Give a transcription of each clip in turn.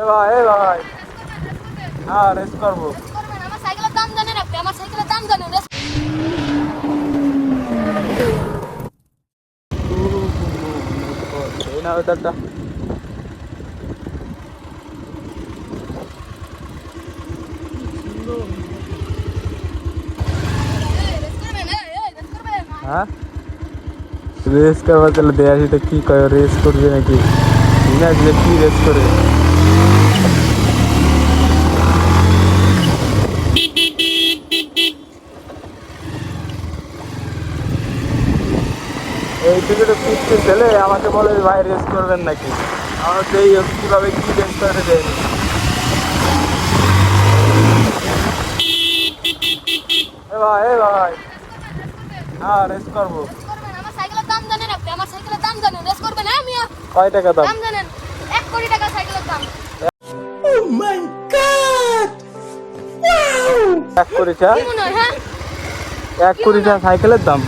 এ ভাই এ ভাই। হ্যাঁ রেস করব। করবেন আমার সাইকেলের দাম জানেন আপনি আমার সাইকেলের দাম জানেন রেস এই না ওদেরটা রেস করবেন এই এই রেস করবেন হ্যাঁ? রেস করবার তাহলে দেয়া তো কি কয়, রেস করবে নাকি? না আসলে কি রেস করে? থেকে তো ছেলে আমাকে বলে ভাই রেস করবেন নাকি? আমার তো এই কীভাবে কি রেস করে দেয়নি ভাই এ ভাই হ্যাঁ রেস করব। রেস করবেন আমার সাইকেলের দাম জানেন আপনি আমার সাইকেলের দাম জানেন রেস করবেন কয় টাকা দাম? দাম জানেন এক কোটি টাকা সাইকেলের দাম এক কোটি চা কি মনে হয় হ্যাঁ? এক কোটি টাকা সাইকেলের দাম?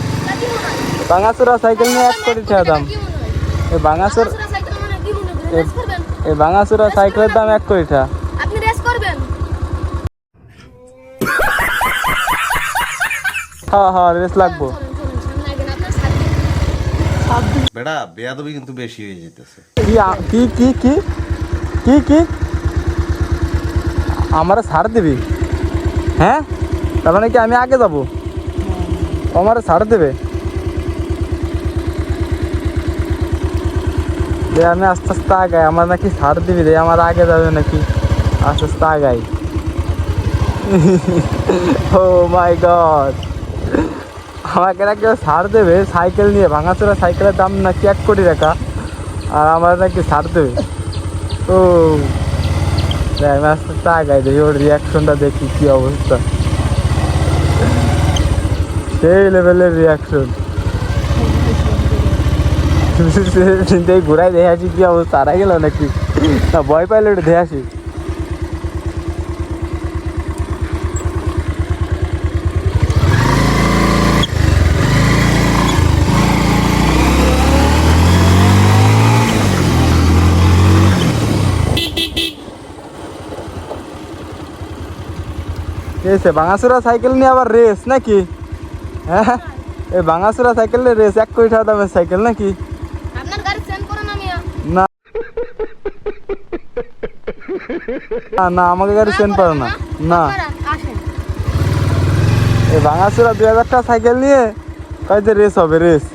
বাঙাচুরা সাইকেল নিয়ে এক কোটি টাকা দাম। এই করবেন এই বাঙাচুরা সাইকেলের দাম এক কোটি টাকা। আপনি রেস করবেন? হ্যাঁ হ্যাঁ রেস লাগবো। চলুন চলুন সামনে আগেন আপনার সাইকেল বেড়া বেয়াদবি কিন্তু বেশি হয়ে যেতেছে। কি কি কি কি? কি কি? আমার ছাড় দিবি? হ্যাঁ? তার মানে কি আমি আগে যাব? আমার ছাড় দেবে? আমি আস্তে আস্তে আগাই। আমার নাকি ছাড় দিবি রে আমার আগে যাবে নাকি? আস্তে আস্তে আগাই। ও মাই গড আমাকে নাকি ছাড় দেবে? সাইকেল নিয়ে ভাঙাচোরা সাইকেলের দাম নাকি এক কোটি টাকা। আর আমার নাকি ছাড় দেবে? ও দেখ, আমি আস্তে আস্তে আগাই দেখি ওর রিয়াকশনটা দেখি কি অবস্থা। সেই লেভেলের রিয়াকশন এই ঘুরাই দেখে আসি কি অবস্থা হারাই গেল নাকি? না, ভয় পাইলে ওটা দেখে আসি এসে বাঙাসুরা সাইকেল নিয়ে আবার রেস নাকি? হ্যাঁ এই বাঙাসুরা সাইকেলের রেস এক কোটি টাকা দামের সাইকেল নাকি আপনার গাড়ি চেঞ্জ করেন আমি না না আমাকে গাড়ি চেন পারে না। না। এই ভাঙাচোরা দুই হাজার টাকা সাইকেল নিয়ে কয়েক রেস হবে রেস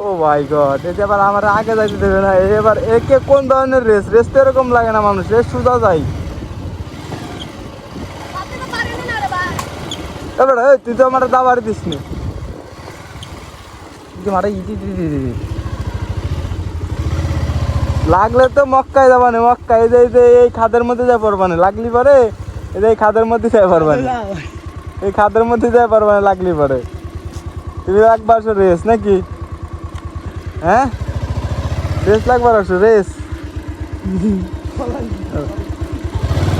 ও ভাই গড এটা এবার আমার আগে যাইতে দেবে না এবার একে কোন ধরনের রেস রেস তো এরকম লাগে না মানুষ রেস সুদা যায়। এবার তুই তো আমার দাবার দিস নি মারা। লাগলে তো মক্কায় যাবা না মক্কায় যে- যে, এই খাদের মধ্যে যা পারবা না লাগলি পরে? এই যে, এই খাদের মধ্যে যাই পারবা না এই খাদের মধ্যে যাই পারবা না লাগলি পরে। তুমি একবার রেস নাকি? হ্যাঁ? রেস লাগবার আসো রেস।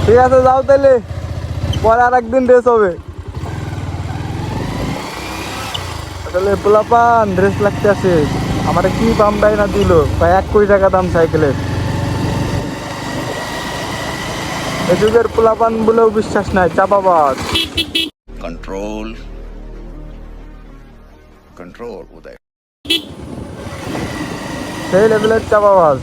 ঠিক আছে, যাও তাহলে পরে আর একদিন রেস হবে। আসলে পোলাপান ড্রেস লাগতে আছে। আমার কি দাম দেয় না দিল? প্রায় এক কোটি টাকা দাম সাইকেলের এ যুগের পোলাপান বলেও বিশ্বাস নাই চাপাবাদ কন্ট্রোল কন্ট্রোল উদয়। সেই লেভেলের চাপাবাজ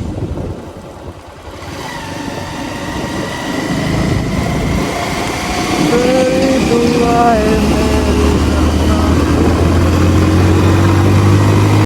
Bye.